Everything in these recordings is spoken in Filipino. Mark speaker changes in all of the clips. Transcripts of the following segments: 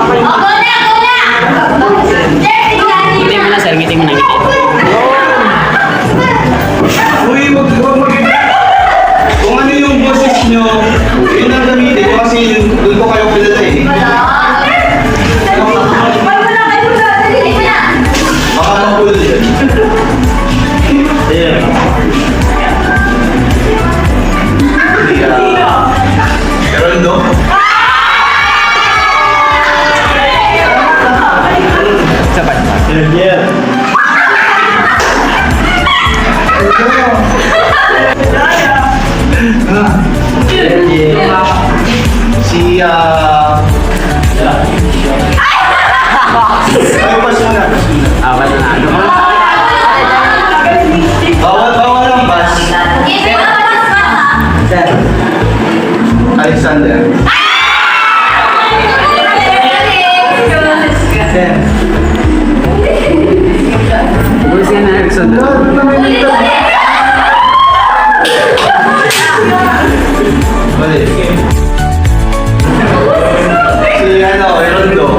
Speaker 1: Thank you.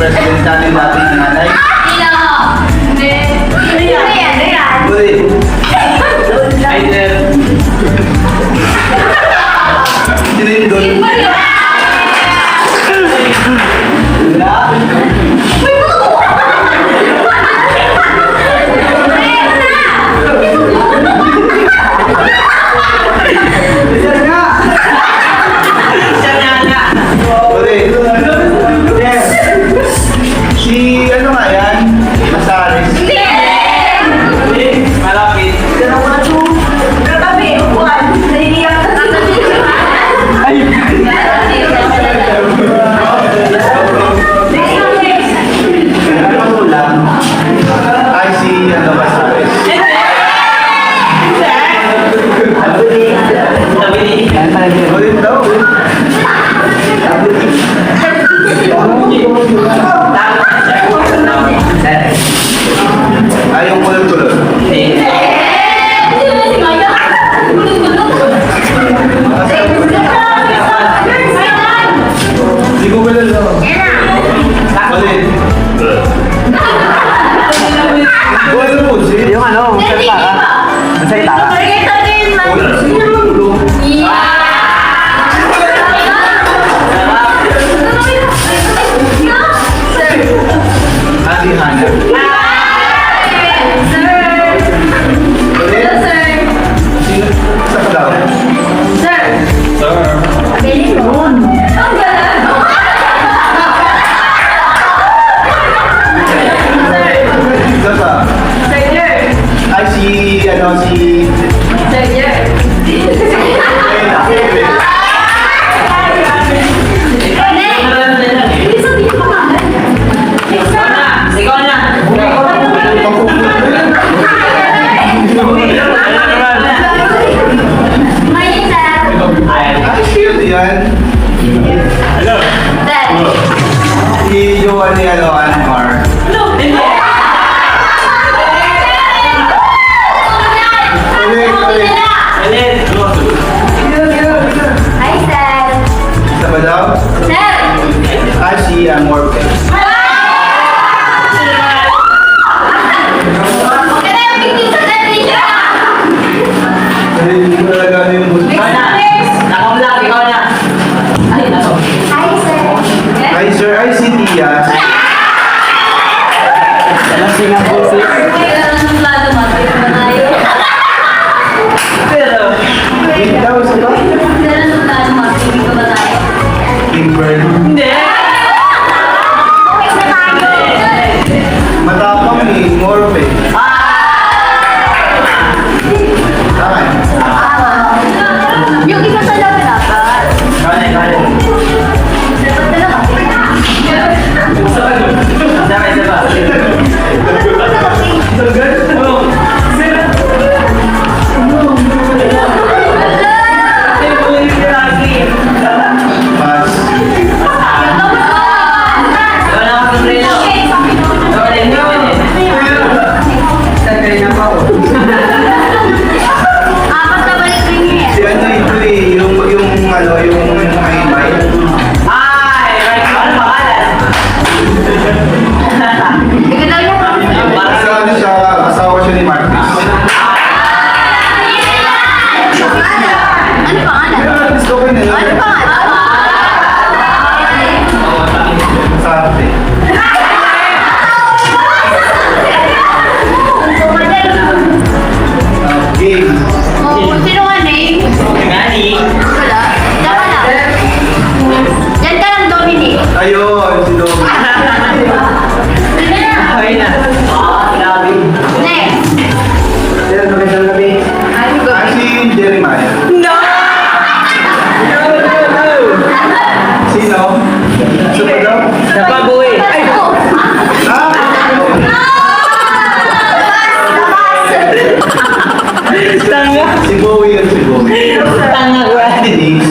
Speaker 1: president natin dati Si Bowie yun, si Bowie.
Speaker 2: Tanga ko.
Speaker 1: Denise.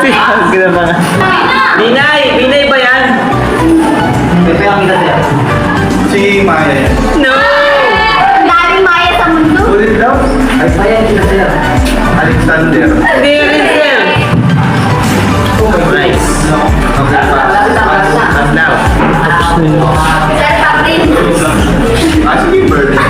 Speaker 2: Pinag na mga. Binay! Binay ba yan? Ito yung kita siya.
Speaker 1: Si Maya.
Speaker 2: No!
Speaker 3: Ang Maya sa mundo.
Speaker 1: Ulit daw.
Speaker 2: Ay, Maya kita siya.
Speaker 1: Alexander.
Speaker 2: Hindi, Alexander. Nice.
Speaker 1: Okay,
Speaker 2: pa. Now.
Speaker 3: Sir, pa-print.
Speaker 1: Ah,
Speaker 2: sige, birthday.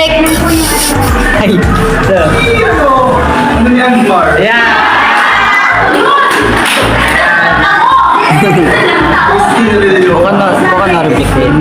Speaker 1: Ulit.
Speaker 4: Ay.
Speaker 1: Ano yan, bar? Yeah.
Speaker 4: Bukan na,
Speaker 2: bukan na reflect.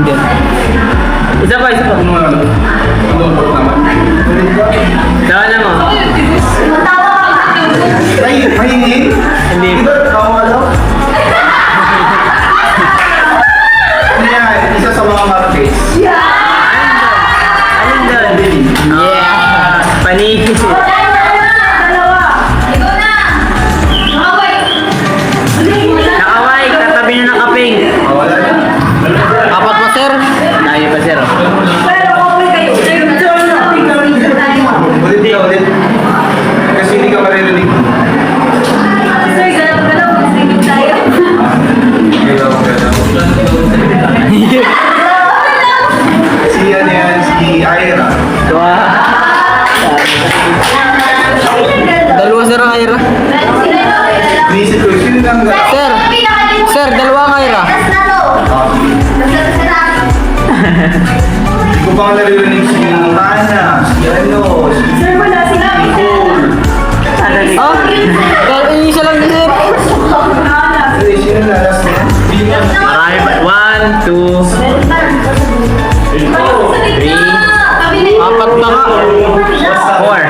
Speaker 5: Four.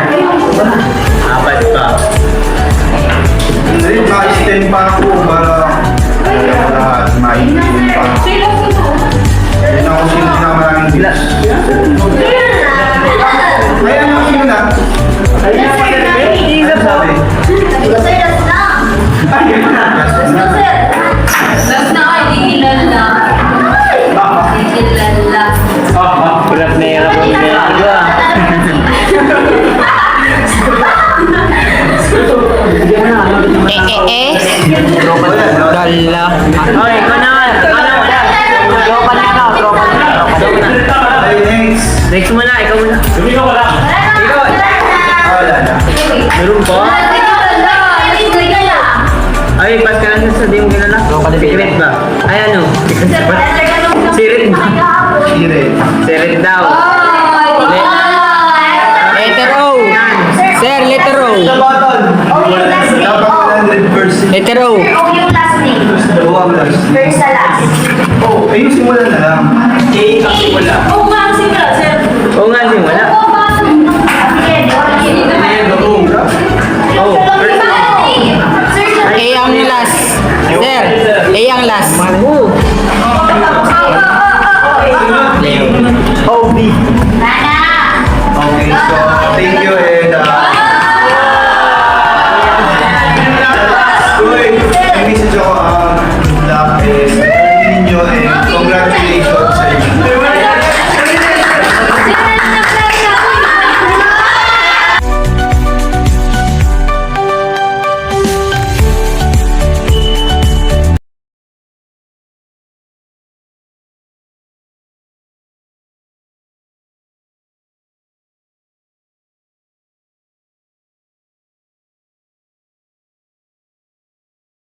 Speaker 5: Apat pa.
Speaker 6: Ay,
Speaker 5: pas ka lang sa di mo kilala. Secret ba? Ay, ano? Sirit ba?
Speaker 1: Sire.
Speaker 5: Sirit daw.
Speaker 2: Letter O. Sir, letter O.
Speaker 1: Sa 100%.
Speaker 2: Letter O.
Speaker 1: Oo, ang last. Oh, ayun, simulan na lang.
Speaker 5: Oo nga, simula. Oh,
Speaker 2: A ang last. Sir, A ang last.